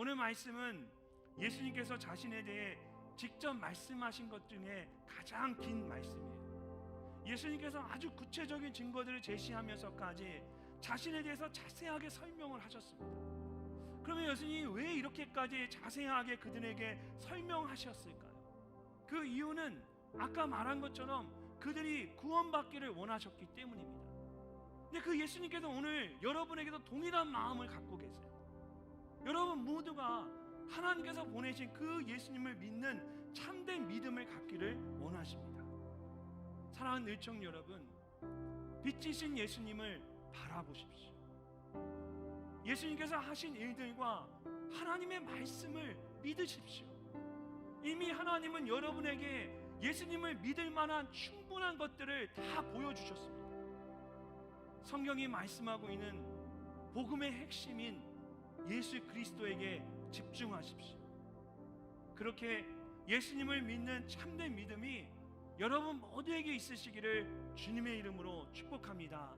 오늘 말씀은 예수님께서 자신에 대해 직접 말씀하신 것 중에 가장 긴 말씀이에요. 예수님께서 아주 구체적인 증거들을 제시하면서까지 자신에 대해서 자세하게 설명을 하셨습니다. 그러면 예수님이 왜 이렇게까지 자세하게 그들에게 설명하셨을까요? 그 이유는 아까 말한 것처럼 그들이 구원받기를 원하셨기 때문입니다. 근데 그 예수님께서 오늘 여러분에게도 동일한 마음을 갖고 계세요. 여러분 모두가 하나님께서 보내신 그 예수님을 믿는 참된 믿음을 갖기를 원하십니다. 사랑하는 을청 여러분, 빛이신 예수님을 바라보십시오. 예수님께서 하신 일들과 하나님의 말씀을 믿으십시오. 이미 하나님은 여러분에게 예수님을 믿을 만한 충분한 것들을 다 보여주셨습니다. 성경이 말씀하고 있는 복음의 핵심인 예수 그리스도에게 집중하십시오. 그렇게 예수님을 믿는 참된 믿음이 여러분 모두에게 있으시기를 주님의 이름으로 축복합니다.